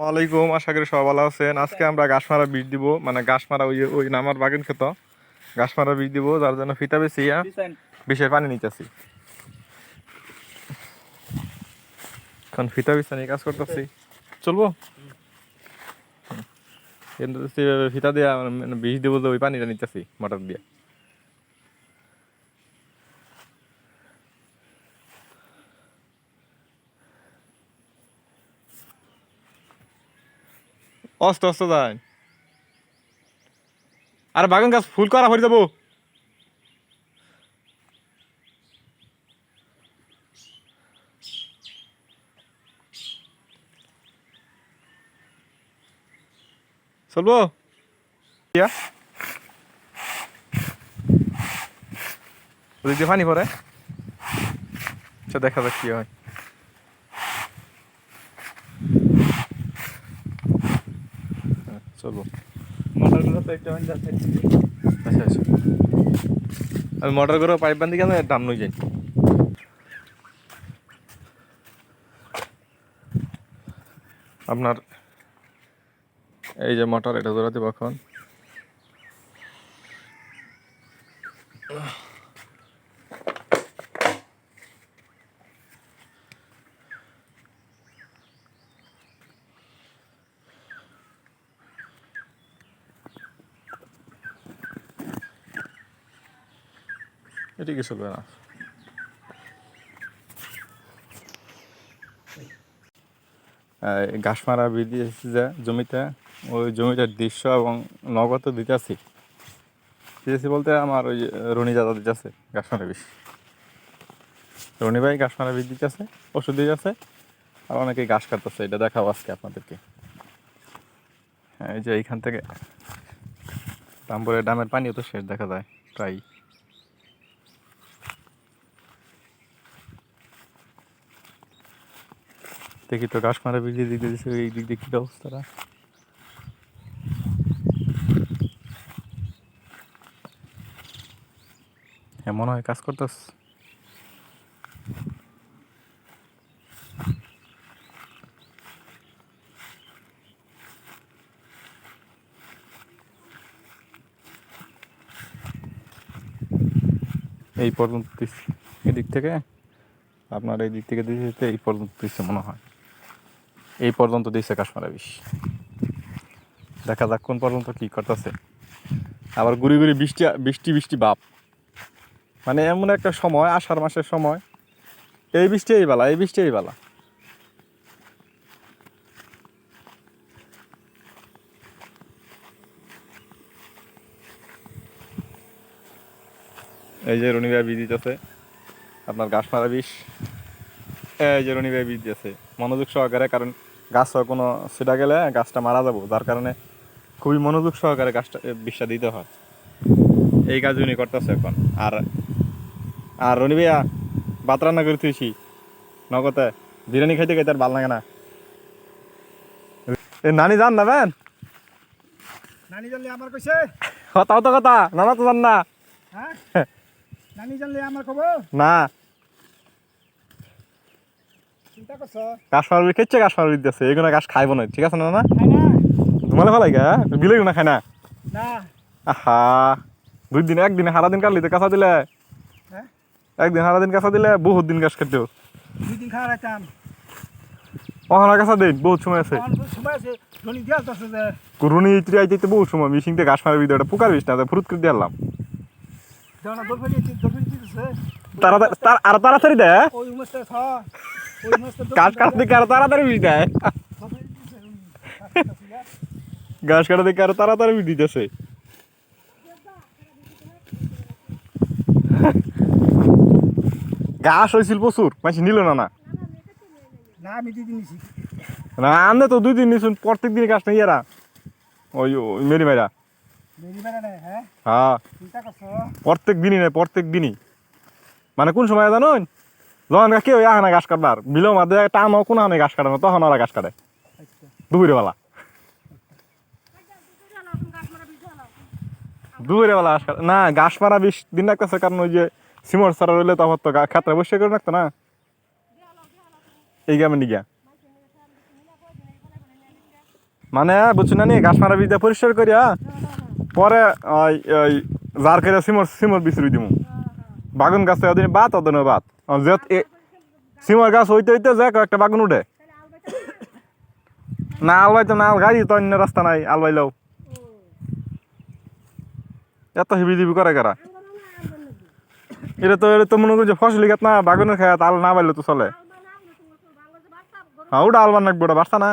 ওয়ালাইকুম আশা করি সবাই ভালো আছেন। আজকে আমরা ঘাস মারা বীজ দিব। মানে ঘাস মারা ওই ওই নামার বাগান খেত। ঘাস মারা বীজ দিব যার জন্য ফিতা বেশি বিষের পানি নিতেছি এখন ফিতা বিছা নিয়ে কাজ করতেছি। চলবো? কিন্তু ফিতা দিয়ে মানে বিষ দিব যে ওই পানিটা নিতেছি মোটর দিয়ে। অস্ত অস্ত যায় আরে বাগান গাছ ফুল করা হয়ে যাব। চলবো? পানি পরে আচ্ছা দেখা যাক কি হয়। চলবো আচ্ছা আচ্ছা। আমি মোটর করে পাইপ বান্ধি কেন দাম নই যাই? আপনার এই যে মোটর এটা জোড়াতে এখন। এদিকে চলবে না ঘাস মারা বীজ দিয়েছি যে জমিতে, ওই জমিটার দৃশ্য এবং নগদ দিতেছি। দিতেছি বলতে আমার ওই রনি দাদা দিতেছে ঘাস মারা বিষ। রনি ভাই ঘাস মারা বীজ দিতেছে, ওষুধ দিতেছে, আর অনেকে ঘাস কাটতেছে, এটা দেখাবো আজকে আপনাদেরকে। হ্যাঁ এই যে এইখান থেকে, তাম্বরের ডামের পানিও তো শেষ দেখা যায় প্রায় দেখি তো ঘাস মারা বিজলি দিক দিয়ে দিছে এই দিক দিয়ে কী অবস্থাটা? হ্যাঁ মনে হয় কাজ করতেস এই পর্যন্ত এদিক থেকে, আপনার এই দিক থেকে দিতে এই পর্যন্ত মনে হয়। এই পর্যন্ত দিচ্ছে কাশ্মীরা বিষ। দেখা যাক কোন পর্যন্ত কি করতেছে। আবার ঘুরি ঘুরি বৃষ্টি বৃষ্টি বৃষ্টি বাপ। মানে এমন একটা সময়, আষাঢ় মাসের সময়। এই বৃষ্টি এই বেলা, এই বৃষ্টি এই বেলা। এই যে রনিবা বীজ দিতেছে, আপনার ঘাস মারা বিষ। এই যে রনিবা বীজ দিয়েছে, মনোযোগ সহকারে, কারণ গাছ কোনো সেটা গেলে গাছটা মারা যাব যার কারণে খুবই মনোযোগ সহকারে গাছটা বিষটা দিতে হয়। এই কাজ উনি করতেছে এখন। আর আর রনি ভাইয়া ভাত রান্না করে তুইছি নগতে বিরিয়ানি খাইতে খাইতে আর ভালো লাগে না। এ নানি জান না বেন নানি জানলে আমার কইছে? তো কথা নানা তো জান না। হ্যাঁ? নানি জানলে আমার কব না। করছ? কাশ্মার খেচ্ছে কাশ্মার দিতেছে এগুলো গাছ খাইব না। ঠিক আছে না না? তোমালে ভালাই গা? বিলে না খায় না? আহা দুই দিন একদিনে সারা দিন কাটলি তো কাঁচা দিলে। হ্যাঁ? একদিন সারা দিন কাঁচা দিলে বহুত দিন গাছ কাটতেও দুই দিন খাওয়া রাখতাম। অহনা কাঁচা দিন বহুত সময় আছে। দিয়া রুনি ইত্রি আইতে বহুত সময় মিশিংতে গাছ মারা ভিডিও পোকার বিষ না ফুরুত করে ফেলি দিতেছে। তারা তাড়াতাড়ি দেয় ওই উমস্তে থ ওই উমস্তে গাছ কাটা দিকে আরও তাড়াতাড়ি বিষ দেয় গাছ কাটা দিকে আরও তাড়াতাড়ি বিষ দিতেছে গাছ হয়েছিল প্রচুর মাসি নিল না না? না আমি তো দুই দিন নিছুন প্রত্যেক দিন গাছ নেই এরা। ওই মেরি মেরা হ্যাঁ? হ্যাঁ। প্রত্যেক দিনই নেই প্রত্যেক দিনই। মানে কোন সময় জানুন? যখন কেউ আহে না গাছ কাটবার বিলো মাঝে টান কোনো হানে গাছ কাটে না তখন ওরা গাছ কাটে। আচ্ছা দুপুরে বেলা দুপুরে গাছ কাটে। না, গাছ মারা বিশ দিন রাখতেছে কারণ ওই যে সিমর সারা রইলে তখন তো খাতরা বসে করে রাখতো না? এই গ্রামের দিকে। মানে বুঝছ না নি, গাছ মারা বিদ্যা পরিষ্কার করিয়া পরে ওই ওই জার করে সিমর সিমর বিচুরি দিমু। বাগুন গাছ ওদিন বাত ওদিন বাত। সিমর গাছ হইতে হইতে যে একটা বাগুন উঠে। না আলবাই তো না গাড়ি তো অন্য রাস্তা নাই আলবাইলেও এত হিবি দিবি করে। কারা এটা তো এটা তো মনে করছে ফসলি না বাগুনের খায় আল না বাইলে তো চলে। হ্যাঁ ওটা আলবার নাকবে ওটা বাড়তা না।